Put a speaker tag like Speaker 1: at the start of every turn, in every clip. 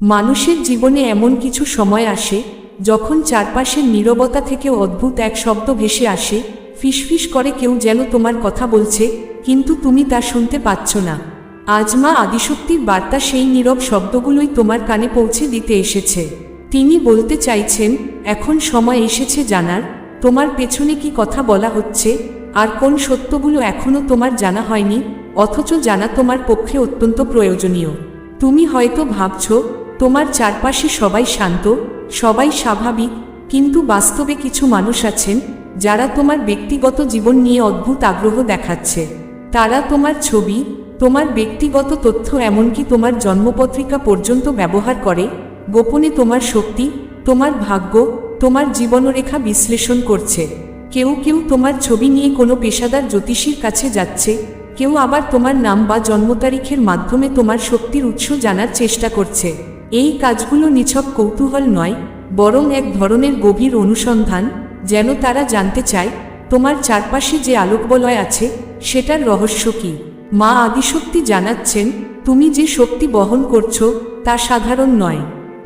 Speaker 1: মানুষের জীবনে এমন কিছু সময় আসে, যখন চারপাশের নীরবতা থেকে অদ্ভুত এক শব্দ ভেসে আসে, ফিসফিস করে কেউ যেন তোমার কথা বলছে, কিন্তু তুমি তা শুনতে পাচ্ছ না। আজ মা আদিশক্তির বার্তা সেই নীরব শব্দগুলোই তোমার কানে পৌঁছে দিতে এসেছে। তিনি বলতে চাইছেন, এখন সময় এসেছে জানার, তোমার পেছনে কি কথা বলা হচ্ছে, আর কোন সত্যগুলো এখনও তোমার জানা হয়নি, অথচ জানা তোমার পক্ষে অত্যন্ত প্রয়োজনীয়। তুমি হয়তো ভাবছ তোমার চারপাশে সবাই শান্ত, সবাই স্বাভাবিক, কিন্তু বাস্তবে কিছু মানুষ আছেন, যারা তোমার ব্যক্তিগত জীবন নিয়ে অদ্ভুত আগ্রহ দেখাচ্ছে। তারা তোমার ছবি, তোমার ব্যক্তিগত তথ্য এমনকি তোমার জন্মপত্রিকা পর্যন্ত ব্যবহার করে, গোপনে তোমার শক্তি, তোমার ভাগ্য, তোমার জীবনরেখা বিশ্লেষণ করছে। কেউ কেউ তোমার ছবি নিয়ে কোনো পেশাদার জ্যোতিষীর কাছে যাচ্ছে, কেউ আবার তোমার নাম বা জন্ম তারিখের মাধ্যমে তোমার শক্তির উৎস জানার চেষ্টা করছে। এই কাজগুলো নিছক কৌতূহল নয়, বরং এক ধরনের গভীর অনুসন্ধান, যেন তারা জানতে চায়, তোমার চারপাশে যে আলোকবলয় আছে, সেটার রহস্য কী? মা আদিশক্তি জানাচ্ছেন, তুমি যে শক্তি বহন করছ, তা সাধারণ নয়।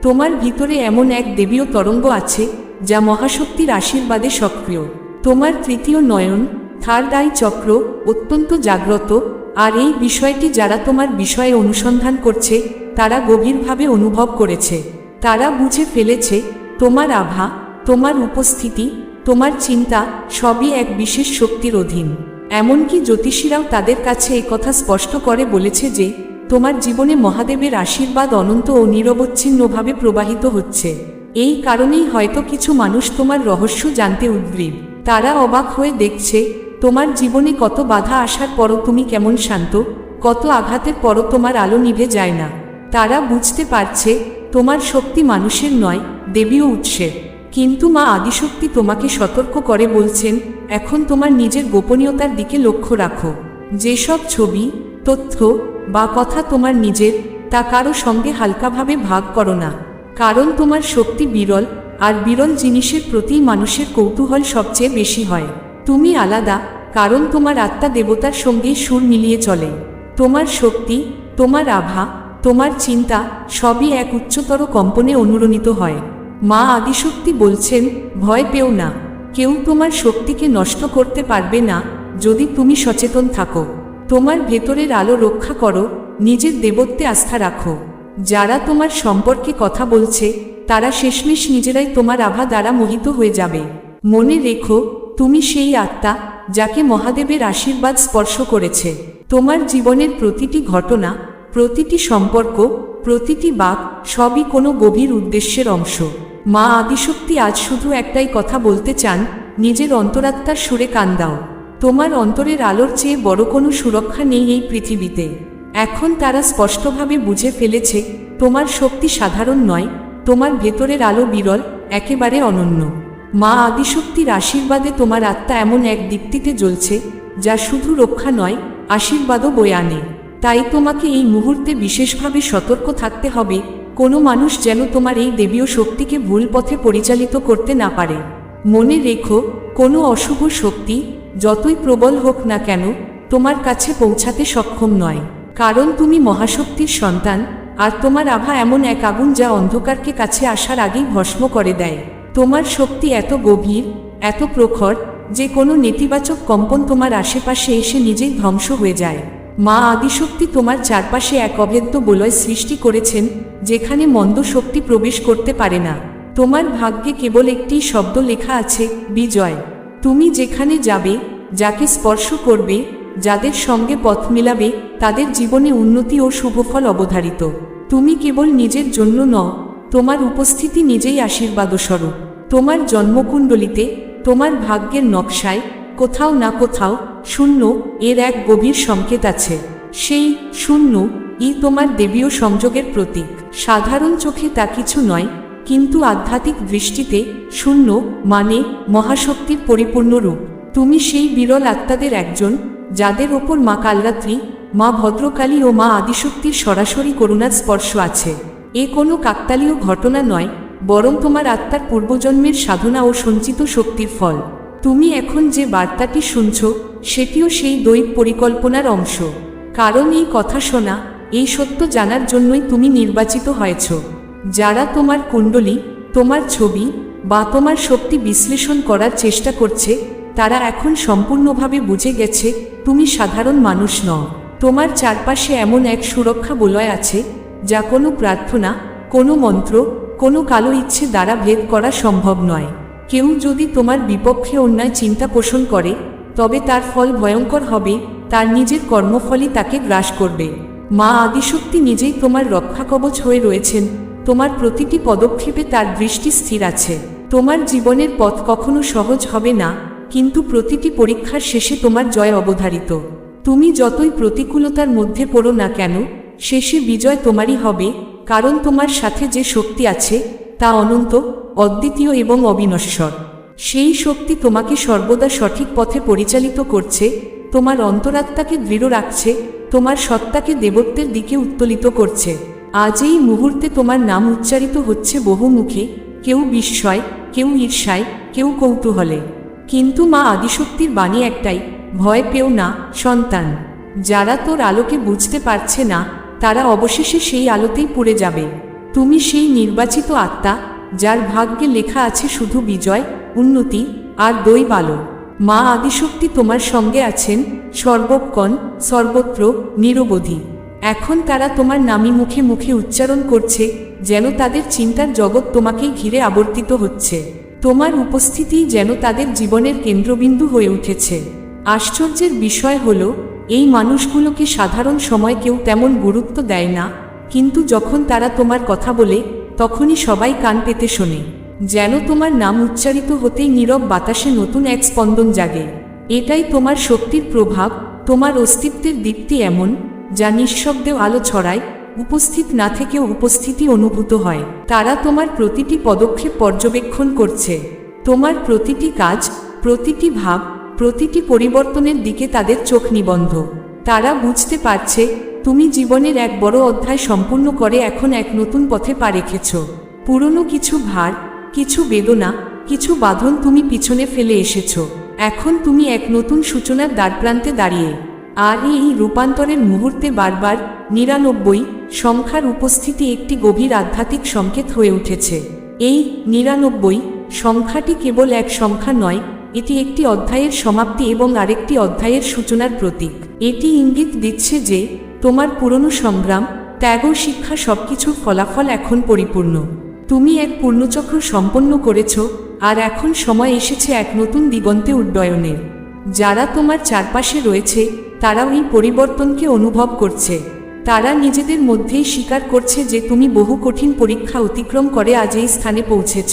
Speaker 1: তোমার ভিতরে এমন এক দেবীয় তরঙ্গ আছে, যা মহাশক্তির আশীর্বাদে সক্রিয়। তোমার তৃতীয় নয়ন, থার্ড আই চক্র, অত্যন্ত জাগ্রত, আর এই বিষয়টি যারা তোমার বিষয়ে অনুসন্ধান করছে তারা গভীরভাবে অনুভব করেছে। তারা বুঝে ফেলেছে, তোমার আভা, তোমার উপস্থিতি, তোমার চিন্তা সবই এক বিশেষ শক্তির অধীন। এমনকি জ্যোতিষীরাও তাদের কাছে কথা স্পষ্ট করে বলেছে যে, তোমার জীবনে মহাদেবের আশীর্বাদ অনন্ত ও নিরবচ্ছিন্নভাবে প্রবাহিত হচ্ছে। এই কারণেই হয়তো কিছু মানুষ তোমার রহস্য জানতে উদ্গ্রীব। তারা অবাক হয়ে দেখছে, তোমার জীবনে কত বাধা আসার পরও তুমি কেমন শান্ত, কত আঘাতের পরও তোমার আলো নিভে যায় না। তারা বুঝতে পারছে, তোমার শক্তি মানুষের নয় দেবীয় উৎসের। কিন্তু মা আদিশক্তি তোমাকে সতর্ক করে বলছেন, এখন তোমার নিজের গোপনীয়তার দিকে লক্ষ্য রাখো। যেসব ছবি, তথ্য বা কথা তোমার নিজের, তা কারও সঙ্গে হালকাভাবে ভাগ করো না। কারণ তোমার শক্তি বিরল, আর বিরল জিনিসের প্রতি মানুষের কৌতূহল সবচেয়ে বেশি হয়। তুমি আলাদা, কারণ তোমার আত্মা দেবতার সঙ্গেই সুর মিলিয়ে চলে। তোমার শক্তি, তোমার আভা তোমার চিন্তা সবই এক উচ্চতর কম্পনে অনুরণিত হয়। মা আদিশক্তি বলছেন, ভয় পেও না। কেউ তোমার শক্তিকে নষ্ট করতে পারবে না যদি তুমি সচেতন থাকো। তোমার ভেতরের আলো রক্ষা করো, নিজের দেবত্বে আস্থা রাখো। যারা তোমার সম্পর্কে কথা বলছে, তারা শেষমেশ নিজেরাই তোমার আভা দ্বারা মোহিত হয়ে যাবে। মনে রেখো, তুমি সেই আত্মা যাকে মহাদেবের আশীর্বাদ স্পর্শ করেছে। তোমার জীবনের প্রতিটি ঘটনা প্রতিটি সম্পর্ক, প্রতিটি বাক সবই কোনো গভীর উদ্দেশ্যের অংশ। মা আদিশক্তি আজ শুধু একটাই কথা বলতে চান, নিজের অন্তরাত্মার সুরে কান দাও। তোমার অন্তরের আলোর চেয়ে বড় কোনো সুরক্ষা নেই এই পৃথিবীতে। এখন তারা স্পষ্টভাবে বুঝে ফেলেছে, তোমার শক্তি সাধারণ নয়, তোমার ভেতরের আলো বিরল, একেবারে অনন্য। মা আদিশক্তির আশীর্বাদে তোমার আত্মা এমন এক দীপ্তিতে জ্বলছে, যা শুধু রক্ষা নয়, আশীর্বাদও বয়ে আনে। তাই তোমাকে এই মুহূর্তে বিশেষভাবে সতর্ক থাকতে হবে, কোনো মানুষ যেন তোমার এই দেবীয় শক্তিকে ভুল পথে পরিচালিত করতে না পারে। মনে রেখো, কোনো অশুভ শক্তি, যতই প্রবল হোক না কেন, তোমার কাছে পৌঁছাতে সক্ষম নয়। কারণ তুমি মহাশক্তির সন্তান, আর তোমার আভা এমন এক আগুন যা অন্ধকারকে কাছে আসার আগেই ভস্ম করে দেয়। তোমার শক্তি এত গভীর, এত প্রখর, যে কোনো নেতিবাচক কম্পন তোমার আশেপাশে এসে নিজেই ধ্বংস হয়ে যায়। মা আদিশক্তি তোমার চারপাশে এক অভেদ্য বলয় সৃষ্টি করেছেন, যেখানে মন্দ শক্তি প্রবেশ করতে পারে না। তোমার ভাগ্যে কেবল একটি শব্দ লেখা আছে, বিজয়। তুমি যেখানে যাবে, যাকে স্পর্শ করবে, যাদের সঙ্গে পথ মিলাবে, তাদের জীবনে উন্নতি ও শুভফল অবধারিত। তুমি কেবল নিজের জন্য ন তোমার উপস্থিতি নিজেই আশীর্বাদস্বরূপ। তোমার জন্মকুণ্ডলিতে, তোমার ভাগ্যের নকশায় কোথাও না কোথাও শূন্য এর এক গভীর সংকেত আছে। সেই শূন্য ই তোমার দেবীয় সংযোগের প্রতীক। সাধারণ চোখে তা কিছু নয়, কিন্তু আধ্যাত্মিক দৃষ্টিতে শূন্য মানে মহাশক্তির পরিপূর্ণ রূপ। তুমি সেই বিরল আত্মাদের একজন, যাদের ওপর মা কালরাত্রি, মা ভদ্রকালী ও মা আদিশক্তির সরাসরি করুণার স্পর্শ আছে। এ কোনো কাকতালীয় ঘটনা নয়, বরং তোমার আত্মার পূর্বজন্মের সাধনা ও সঞ্চিত শক্তির ফল। তুমি এখন যে বার্তাটি শুনছ, সেটিও সেই দৈব পরিকল্পনার অংশ। কারণ এই কথা শোনা, এই সত্য জানার জন্যই তুমি নির্বাচিত হয়েছ। যারা তোমার কুণ্ডলী, তোমার ছবি বা তোমার শক্তি বিশ্লেষণ করার চেষ্টা করছে, তারা এখন সম্পূর্ণভাবে বুঝে গেছে, তুমি সাধারণ মানুষ নও। তোমার চারপাশে এমন এক সুরক্ষা বলয় আছে, যা কোনো প্রার্থনা, কোনো মন্ত্র, কোনো কালো ইচ্ছে দ্বারা ভেদ করা সম্ভব নয়। কেউ যদি তোমার বিপক্ষে অন্যায় চিন্তা পোষণ করে, তবে তার ফল ভয়ঙ্কর হবে, তার নিজের কর্মফলই তাকে গ্রাস করবে। মা আদিশক্তি নিজেই তোমার রক্ষা কবচ হয়ে রয়েছেন, তোমার প্রতিটি পদক্ষেপে তার দৃষ্টি স্থির আছে। তোমার জীবনের পথ কখনো সহজ হবে না, কিন্তু প্রতিটি পরীক্ষার শেষে তোমার জয় অবধারিত। তুমি যতই প্রতিকূলতার মধ্যে পড়ো না কেন, শেষে বিজয় তোমারই হবে, কারণ তোমার সাথে যে শক্তি আছে তা অনন্ত, অদ্বিতীয় এবং অবিনশ্বর। সেই শক্তি তোমাকে সর্বদা সঠিক পথে পরিচালিত করছে, তোমার অন্তরাত্মাকে দৃঢ় রাখছে, তোমার সত্তাকে দেবত্বের দিকে উত্তোলিত করছে। আজ এই মুহূর্তে তোমার নাম উচ্চারিত হচ্ছে বহুমুখে, কেউ বিস্ময়, কেউ ঈর্ষায়, কেউ কৌতূহলে। কিন্তু মা আদিশক্তির বাণী একটাই, ভয় পেও না, সন্তান। যারা তোর আলোকে বুঝতে পারছে না, তারা অবশেষে সেই আলোতেই পুড়ে যাবে। তুমি সেই নির্বাচিত আত্মা, যার ভাগ্যে লেখা আছে শুধু বিজয়, উন্নতি আর দৈব আলো মা আদিশক্তি তোমার সঙ্গে আছেন, সর্বক্ষণ, সর্বত্র, নিরবধি। এখন তারা তোমার নামি মুখে মুখে উচ্চারণ করছে, যেন তাদের চিন্তার জগৎ তোমাকেই ঘিরে আবর্তিত হচ্ছে। তোমার উপস্থিতি যেন তাদের জীবনের কেন্দ্রবিন্দু হয়ে উঠেছে। আশ্চর্যের বিষয় হল, এই মানুষগুলোকে সাধারণ সময় কেউ তেমন গুরুত্ব দেয় না কিন্তু যখন তারা তোমার কথা বলে, তখনই সবাই কান পেতে শোনে। যেন তোমার নাম উচ্চারিত হতেই নীরব বাতাসে নতুন এক স্পন্দন জাগে। এটাই তোমার শক্তির প্রভাব, তোমার অস্তিত্বের দীপ্তি এমন, যা নিঃশব্দেও আলো ছড়ায়, উপস্থিত না থেকেও উপস্থিতি অনুভূত হয়। তারা তোমার প্রতিটি পদক্ষেপ পর্যবেক্ষণ করছে। তোমার প্রতিটি কাজ, প্রতিটি ভাব, প্রতিটি পরিবর্তনের দিকে তাদের চোখ নিবন্ধ। তারা বুঝতে পারছে তুমি জীবনের এক বড় অধ্যায় সম্পূর্ণ করে এখন এক নতুন পথে পা রেখেছ। পুরনো কিছু ভার, কিছু বেদনা, কিছু বাঁধন তুমি পিছনে ফেলে এসেছ। এখন তুমি এক নতুন সূচনার দ্বারপ্রান্তে দাঁড়িয়ে। আর এই রূপান্তরের মুহূর্তে বারবার নিরানব্বই সংখ্যার উপস্থিতি একটি গভীর আধ্যাত্মিক সংকেত হয়ে উঠেছে। এই নিরানব্বই সংখ্যাটি কেবল এক সংখ্যা নয়, এটি একটি অধ্যায়ের সমাপ্তি এবং আরেকটি অধ্যায়ের সূচনার প্রতীক। এটি ইঙ্গিত দিচ্ছে যে তোমার পুরনো সংগ্রাম ত্যাগ শিক্ষা সবকিছুর ফলাফল এখন পরিপূর্ণ। তুমি এক পূর্ণচক্র সম্পন্ন করেছ, আর এখন সময় এসেছে এক নতুন দিগন্তে উড্ডয়নের যারা তোমার চারপাশে রয়েছে, তারাও এই পরিবর্তনকে অনুভব করছে। তারা নিজেদের মধ্যেই স্বীকার করছে যে তুমি বহু কঠিন পরীক্ষা অতিক্রম করে আজ এই স্থানে পৌঁছেছ।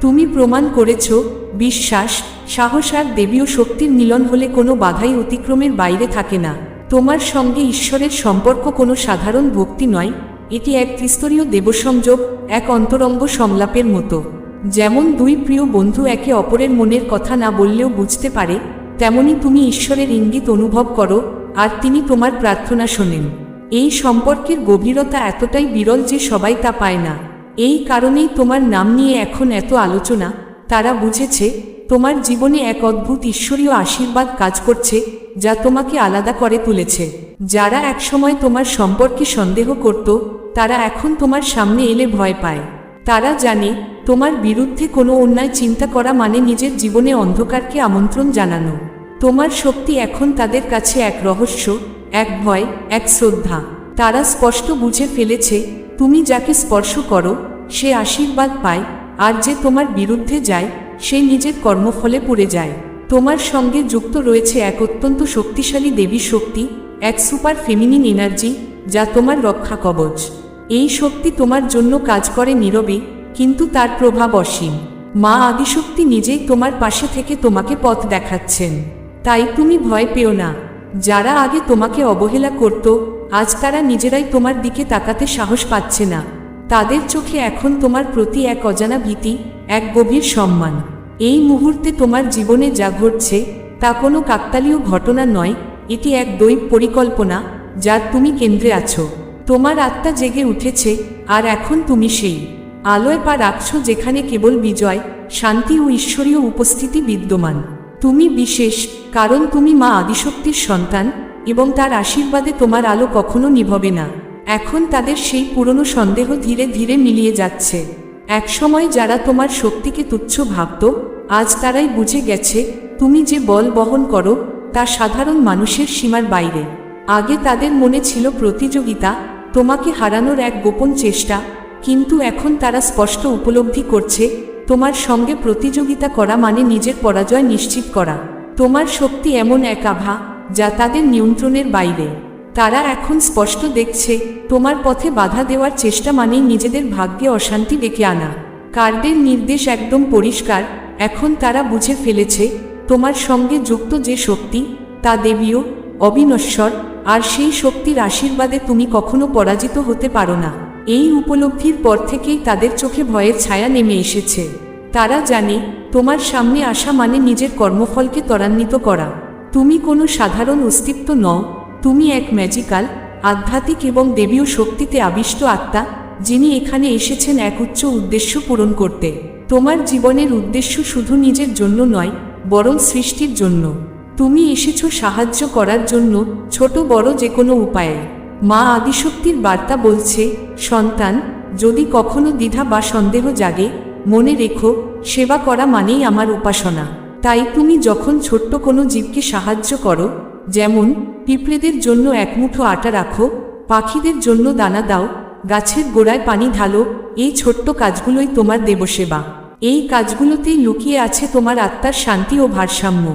Speaker 1: তুমি প্রমাণ করেছ, বিশ্বাস, সাহস আর দেবীয় শক্তির মিলন হলে কোনো বাধাই অতিক্রমের বাইরে থাকে না। তোমার সঙ্গে ঈশ্বরের সম্পর্ক কোনো সাধারণ ভক্তি নয়, এটি এক ত্রিস্তরীয় দেবসংযোগ, এক অন্তরঙ্গ সংলাপের মতো। যেমন দুই প্রিয় বন্ধু একে অপরের মনের কথা না বললেও বুঝতে পারে, তেমনি তুমি ঈশ্বরের ইঙ্গিত অনুভব করো, আর তিনি তোমার প্রার্থনা শোনেন। এই সম্পর্কের গভীরতা এতটাই বিরল যে সবাই তা পায় না। এই কারণেই তোমার নাম নিয়ে এখন এত আলোচনা, তারা বুঝেছে তোমার জীবনে এক অদ্ভুত ঈশ্বরীয় আশীর্বাদ কাজ করছে, যা তোমাকে আলাদা করে তুলেছে। যারা একসময় তোমার সম্পর্কে সন্দেহ করত, তারা এখন তোমার সামনে এলে ভয় পায়। তারা জানে, তোমার বিরুদ্ধে কোনো অন্যায় চিন্তা করা মানে নিজের জীবনে অন্ধকারকে আমন্ত্রণ জানানো। তোমার শক্তি এখন তাদের কাছে এক রহস্য, এক ভয়, এক শ্রদ্ধা। তারা স্পষ্ট বুঝে ফেলেছে, তুমি যাকে স্পর্শ করো, সে আশীর্বাদ পায়, আর যে তোমার বিরুদ্ধে যায় সে নিজের কর্মফলে পড়ে যায়। তোমার সঙ্গে যুক্ত রয়েছে এক অত্যন্ত শক্তিশালী দেবী শক্তি, এক সুপার ফেমিনিন এনার্জি, যা তোমার রক্ষা কবচ। এই শক্তি তোমার জন্য কাজ করে নীরবে, কিন্তু তার প্রভাব অসীম। মা আদিশক্তি নিজেই তোমার পাশে থেকে তোমাকে পথ দেখাচ্ছেন। তাই তুমি ভয় পেও না। যারা আগে তোমাকে অবহেলা করত, আজ তারা নিজেরাই তোমার দিকে তাকাতে সাহস পাচ্ছে না। তাদের চোখে এখন তোমার প্রতি এক অজানা ভীতি, এক গভীর সম্মান। এই মুহূর্তে তোমার জীবনে যা ঘটছে, তা কোনো কাকতালীয় ঘটনা নয়, এটি এক দৈব পরিকল্পনা যার তুমি কেন্দ্রে আছো। তোমার আত্মা জেগে উঠেছে, আর এখন তুমি সেই। আলোয় পা রাখছো যেখানে কেবল বিজয়, শান্তি ও ঈশ্বরীয় উপস্থিতি বিদ্যমান। তুমি বিশেষ, কারণ তুমি মা আদিশক্তির সন্তান, এবং তার আশীর্বাদে তোমার আলো কখনো নিভবে না। এখন তাদের সেই পুরনো সন্দেহ ধীরে ধীরে মিলিয়ে যাচ্ছে। একসময় যারা তোমার শক্তিকে তুচ্ছ ভাবত, আজ তারাই বুঝে গেছে, তুমি যে বল বহন করো, তা সাধারণ মানুষের সীমার বাইরে। আগে তাদের মনে ছিল প্রতিযোগিতা, তোমাকে হারানোর এক গোপন চেষ্টা, কিন্তু এখন তারা স্পষ্ট উপলব্ধি করছে, তোমার সঙ্গে প্রতিযোগিতা করা মানে নিজের পরাজয় নিশ্চিত করা। তোমার শক্তি এমন এক আভা, যা তাদের নিয়ন্ত্রণের বাইরে। তারা এখন স্পষ্ট দেখছে, তোমার পথে বাধা দেওয়ার চেষ্টা মানেই নিজেদের ভাগ্যে অশান্তি ডেকে আনা। কার্ডের নির্দেশ একদম পরিষ্কার, এখন তারা বুঝে ফেলেছে, তোমার সঙ্গে যুক্ত যে শক্তি, তা দেবীয়, অবিনশ্বর, আর সেই শক্তির আশীর্বাদে তুমি কখনো পরাজিত হতে পারো না। এই উপলব্ধির পর থেকেই তাদের চোখে ভয়ের ছায়া নেমে এসেছে। তারা জানে, তোমার সামনে আসা মানে নিজের কর্মফলকে ত্বরান্বিত করা। তুমি কোনো সাধারণ অস্তিত্ব নও তুমি এক ম্যাজিক্যাল আধ্যাত্মিক এবং দেবীয় শক্তিতে আবিষ্ট আত্মা, যিনি এখানে এসেছেন এক উচ্চ উদ্দেশ্য পূরণ করতে। তোমার জীবনের উদ্দেশ্য শুধু নিজের জন্য নয়, বরং সৃষ্টির জন্য। তুমি এসেছ সাহায্য করার জন্য, ছোট বড় যে কোনো উপায়ে। মা আদিশক্তির বার্তা বলছে, সন্তান, যদি কখনো দ্বিধা বা সন্দেহ জাগে, মনে রেখো, সেবা করা মানেই আমার উপাসনা। তাই তুমি যখন ছোট্ট কোনো জীবকে সাহায্য করো, যেমন পিঁপড়েদের জন্য এক মুঠো আটা রাখো, পাখিদের জন্য দানা দাও, গাছের গোড়ায় পানি ঢালো, এই ছোট্ট কাজগুলোই তোমার দেবসেবা। এই কাজগুলোতেই লুকিয়ে আছে তোমার আত্মার শান্তি ও ভারসাম্য।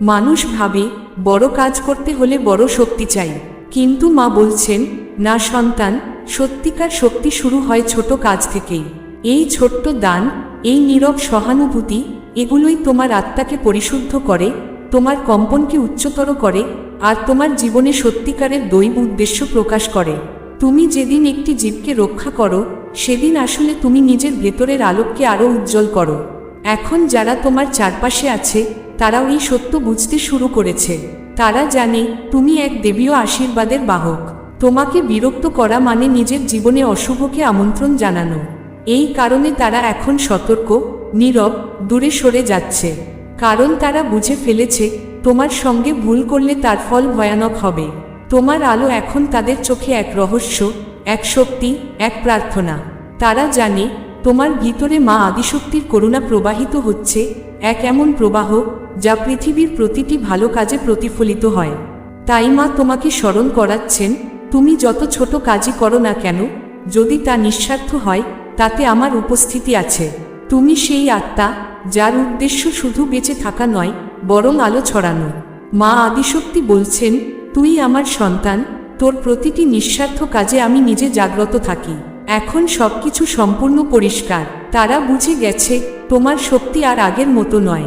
Speaker 1: মানুষ ভাবে, বড় কাজ করতে হলে বড় শক্তি চাই। কিন্তু মা বলছেন, না সন্তান, সত্যিকার শক্তি শুরু হয় ছোট কাজ থেকেই। এই ছোট্ট দান, এই নীরব সহানুভূতি, এগুলোই তোমার আত্মাকে পরিশুদ্ধ করে, তোমার কম্পনকে উচ্চতর করে আর তোমার জীবনে সত্যিকারের দৈব উদ্দেশ্য প্রকাশ করে। তুমি যেদিন একটি জীবকে রক্ষা করো, সেদিন আসলে তুমি নিজের ভেতরের আলোককে আরও উজ্জ্বল করো। এখন যারা তোমার চারপাশে আছে, তারাও এই সত্য বুঝতে শুরু করেছে। তারা জানে, তুমি এক দেবীয় আশীর্বাদের বাহক। তোমাকে বিরক্ত করা মানে নিজের জীবনে অশুভকে আমন্ত্রণ জানানো। এই কারণে তারা এখন সতর্ক, নীরব, দূরে সরে যাচ্ছে। কারণ তারা বুঝে ফেলেছে তোমার সঙ্গে ভুল করলে তার ফল ভয়ানক হবে। তোমার আলো এখন তাদের চোখে এক রহস্য, এক শক্তি, এক প্রার্থনা। তারা জানে, তোমার ভিতরে মা আদিশক্তির করুণা প্রবাহিত হচ্ছে, এক এমন প্রবাহ, যা পৃথিবীর প্রতিটি ভালো কাজে প্রতিফলিত হয়। তাই মা তোমাকে স্মরণ করাচ্ছেন, তুমি যত ছোট কাজই করো না কেন, যদি তা নিঃস্বার্থ হয়, তাতে আমার উপস্থিতি আছে। তুমি সেই আত্মা, যার উদ্দেশ্য শুধু বেঁচে থাকা নয় বরং আলো ছড়ানো। মা আদিশক্তি বলছেন, তুই আমার সন্তান, তোর প্রতিটি নিঃস্বার্থ কাজে আমি নিজে জাগ্রত থাকি। এখন সবকিছু সম্পূর্ণ পরিষ্কার। তারা বুঝে গেছে, তোমার শক্তি আর আগের মতো নয়।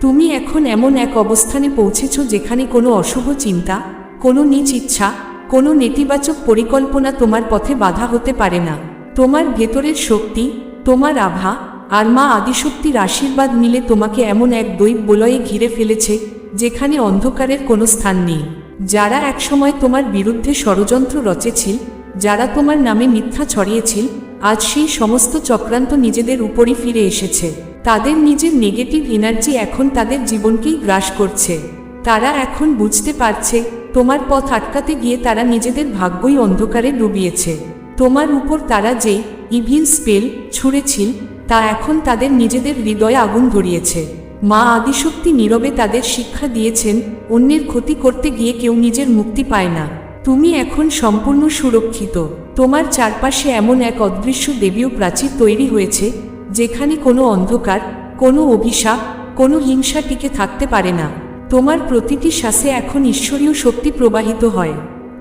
Speaker 1: তুমি এখন এমন এক অবস্থানে পৌঁছেছ যেখানে কোনো অশুভ চিন্তা, কোনো নিজ ইচ্ছা, কোনো নেতিবাচক পরিকল্পনা তোমার পথে বাধা হতে পারে না। তোমার ভেতরের শক্তি, তোমার আভা আর মা আদিশক্তির আশীর্বাদ মিলে তোমাকে এমন এক দৈব বলয়ে ঘিরে ফেলেছে, যেখানে অন্ধকারের কোনো স্থান নেই। যারা একসময় তোমার বিরুদ্ধে ষড়যন্ত্র রচেছিল, যারা তোমার নামে মিথ্যা ছড়িয়েছিল, আজ সেই সমস্ত চক্রান্ত নিজেদের উপরই ফিরে এসেছে। তাদের নিজের নেগেটিভ এনার্জি এখন তাদের জীবনকেই গ্রাস করছে। তারা এখন বুঝতে পারছে, তোমার পথ আটকাতে গিয়ে তারা নিজেদের ভাগ্যই অন্ধকারে ডুবিয়েছে। তোমার উপর তারা যে ইভিল স্পেল ছুঁড়েছিল তা এখন তাদের নিজেদের হৃদয়ে আগুন ধরিয়েছে। মা আদিশক্তি নীরবে তাদের শিক্ষা দিয়েছেন, অন্যের ক্ষতি করতে গিয়ে কেউ নিজের মুক্তি পায় না। তুমি এখন সম্পূর্ণ সুরক্ষিত। তোমার চারপাশে এমন এক অদৃশ্য দেবীয় প্রাচীর তৈরি হয়েছে, যেখানে কোনো অন্ধকার, কোনো অভিশাপ, কোনো হিংসা টিকে থাকতে পারে না। তোমার প্রতিটি শ্বাসে এখন ঈশ্বরীয় শক্তি প্রবাহিত হয়।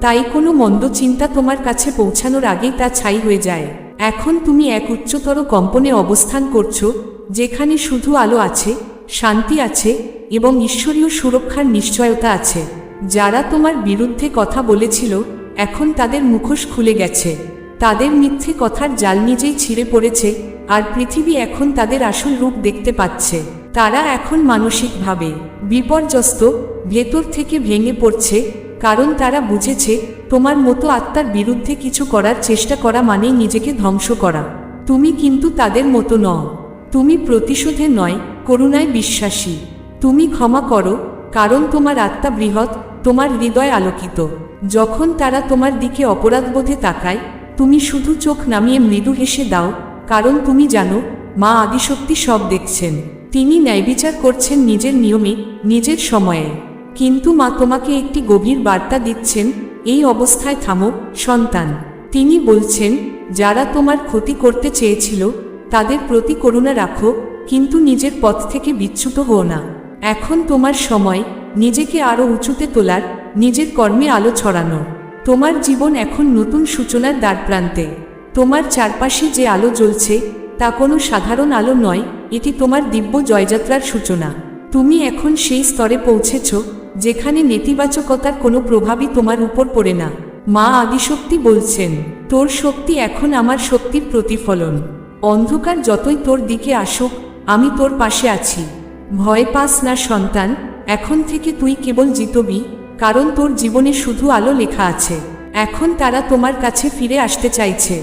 Speaker 1: তাই কোনো মন্দ চিন্তা তোমার কাছে পৌঁছানোর আগেই তা ছাই হয়ে যায়। এখন তুমি এক উচ্চতর কম্পনে অবস্থান করছ, যেখানে শুধু আলো আছে, শান্তি আছে এবং ঈশ্বরীয় সুরক্ষার নিশ্চয়তা আছে। যারা তোমার বিরুদ্ধে কথা বলেছিল, এখন তাদের মুখোশ খুলে গেছে। তাদের মিথ্যে কথার জাল নিজেই ছিঁড়ে পড়েছে, আর পৃথিবী এখন তাদের আসল রূপ দেখতে পাচ্ছে। তারা এখন মানসিকভাবে বিপর্যস্ত, ভেতর থেকে ভেঙে পড়ছে, কারণ তারা বুঝেছে তোমার মতো আত্মার বিরুদ্ধে কিছু করার চেষ্টা করা মানেই নিজেকে ধ্বংস করা। তুমি কিন্তু তাদের মতো নও। তুমি প্রতিশোধে নয়, করুণায় বিশ্বাসী। তুমি ক্ষমা করো, কারণ তোমার আত্মা বৃহৎ, তোমার হৃদয় আলোকিত। যখন তারা তোমার দিকে অপরাধবোধে তাকায়, তুমি শুধু চোখ নামিয়ে মৃদু হেসে দাও, কারণ তুমি জানো, মা আদিশক্তি সব দেখছেন। তিনি ন্যায়বিচার করছেন নিজের নিয়মে, নিজের সময়ে। কিন্তু মা তোমাকে একটি গভীর বার্তা দিচ্ছেন এই অবস্থায় থামো, সন্তান। তিনি বলছেন, যারা তোমার ক্ষতি করতে চেয়েছিল, তাদের প্রতি করুণা রাখো, কিন্তু নিজের পথ থেকে বিচ্যুত হও না। এখন তোমার সময়, নিজেকে আরও উঁচুতে তোলার, নিজের কর্মে আলো ছড়ানো। তোমার জীবন এখন নতুন সূচনার দ্বারপ্রান্তে। তোমার চারপাশে যে আলো জ্বলছে, তা কোনো সাধারণ আলো নয়, এটি তোমার দিব্য জয়যাত্রার সূচনা। তুমি এখন সেই স্তরে পৌঁছেছ যেখানে নেতিবাচকতার কোনো প্রভাবই তোমার উপর পড়ে না। মা আদিশক্তি বলছেন, তোর শক্তি এখন আমার শক্তির প্রতিফলন। অন্ধকার যতই তোর দিকে আসুক, আমি তোর পাশে আছি। ভয় পাস না সন্তান, এখন থেকে তুই কেবল জিতবি, কারণ তোর জীবনে শুধু আলো লেখা আছে। এখন তারা তোমার কাছে ফিরে আসতে চাইছে।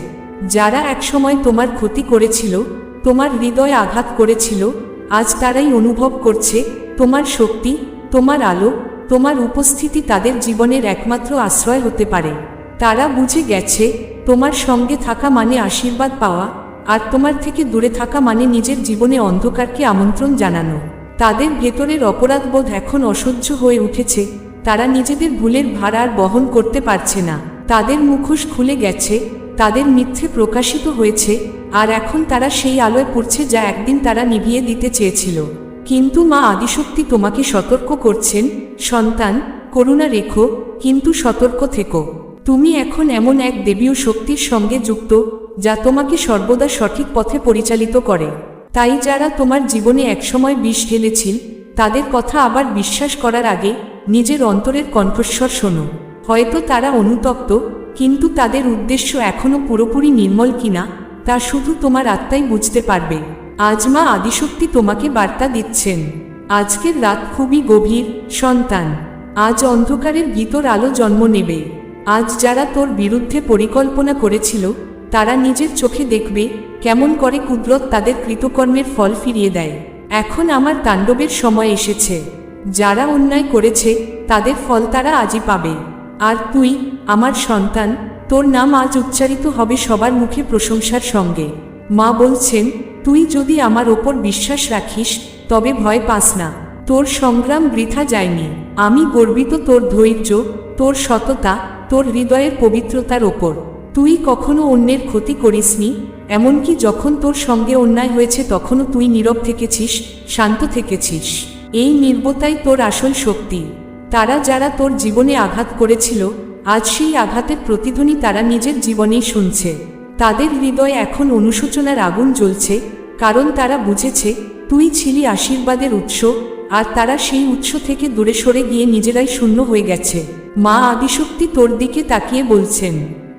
Speaker 1: যারা একসময় তোমার ক্ষতি করেছিল, তোমার হৃদয় আঘাত করেছিল, আজ তারাই অনুভব করছে, তোমার শক্তি তোমার আলো, তোমার উপস্থিতি তাদের জীবনের একমাত্র আশ্রয় হতে পারে। তারা বুঝে গেছে, তোমার সঙ্গে থাকা মানে আশীর্বাদ পাওয়া, আর তোমার থেকে দূরে থাকা মানে নিজের জীবনে অন্ধকারকে আমন্ত্রণ জানানো। তাদের ভেতরের অপরাধবোধ এখন অসহ্য হয়ে উঠেছে, তারা নিজেদের ভুলের ভার আর বহন করতে পারছে না। তাদের মুখোশ খুলে গেছে, তাদের মিথ্যে প্রকাশিত হয়েছে, আর এখন তারা সেই আলোয় পড়ছে যা একদিন তারা নিভিয়ে দিতে চেয়েছিল। কিন্তু মা আদিশক্তি তোমাকে সতর্ক করছেন, সন্তান, করুণা রেখো, কিন্তু সতর্ক থেকো। তুমি এখন এমন এক দেবীয় শক্তির সঙ্গে যুক্ত, যা তোমাকে সর্বদা সঠিক পথে পরিচালিত করে। তাই যারা তোমার জীবনে একসময় বিষ ঢেলেছিল তাদের কথা আবার বিশ্বাস করার আগে নিজের অন্তরের কণ্ঠস্বর শোনো। হয়তো তারা অনুতপ্ত, কিন্তু তাদের উদ্দেশ্য এখনও পুরোপুরি নির্মল কিনা, তা শুধু তোমার আত্মাই বুঝতে পারবে। আজ মা আদিশক্তি তোমাকে বার্তা দিচ্ছেন। আজকের রাত খুবই গভীর, সন্তান। আজ অন্ধকারের ভিতর আলো জন্ম নেবে। আজ যারা তোর বিরুদ্ধে পরিকল্পনা করেছিল, তারা নিজের চোখে দেখবে কেমন করে কুদরত তাদের কৃতকর্মের ফল ফিরিয়ে দেয়। এখন আমার তাণ্ডবের সময় এসেছে। যারা অন্যায় করেছে, তাদের ফল তারা আজই পাবে। আর তুই, আমার সন্তান, তোর নাম আজ উচ্চারিত হবে সবার মুখে প্রশংসার সঙ্গে। মা বলছেন তুই যদি আমার ওপর বিশ্বাস রাখিস, তবে ভয় পাস না। তোর সংগ্রাম বৃথা যায়নি। আমি গর্বিত তোর ধৈর্য, তোর সততা, তোর হৃদয়ের পবিত্রতার ওপর। তুই কখনো অন্যের ক্ষতি করিসনি, এমনকি যখন তোর সঙ্গে অন্যায় হয়েছে তখনও তুই নীরব থেকেছিস, শান্ত থেকেছিস। এই নির্বতাই তোর আসল শক্তি। তারা যারা তোর জীবনে আঘাত করেছিল, আজ সেই আঘাতের প্রতিধ্বনি তারা নিজের জীবনেই শুনছে। তাদের হৃদয়ে এখন অনুশোচনার আগুন জ্বলছে কারণ তারা বুঝেছে, তুই ছিলি আশীর্বাদের উৎস, আর তারা সেই উৎস থেকে দূরে সরে গিয়ে নিজেরাই শূন্য হয়ে গেছে। মা আদিশক্তি তোর দিকে তাকিয়ে বলছেন,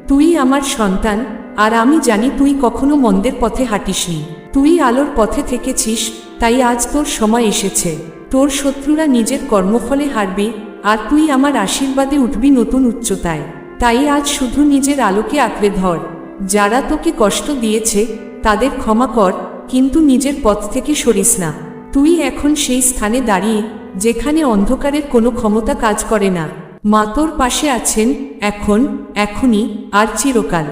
Speaker 1: তুই আমার সন্তান, আর আমি জানি তুই কখনো মন্দের পথে হাঁটিসনি। তুই আলোর পথে থেকেছিস, তাই আজ তোর সময় এসেছে। তোর শত্রুরা নিজের কর্মফলে হারবে, আর তুই আমার আশীর্বাদে উঠবি নতুন উচ্চতায়। তাই আজ শুধু নিজের আলোকে আঁকড়ে ধর। যারা তোকে কষ্ট দিয়েছে, তাদের ক্ষমা কর কিন্তু নিজের পথ থেকে সরিস না। তুই এখন সেই স্থানে দাঁড়িয়ে, যেখানে অন্ধকারের কোনো ক্ষমতা কাজ করে না। মা তোর পাশে আছেন, এখন, এখনই, আর চিরকাল।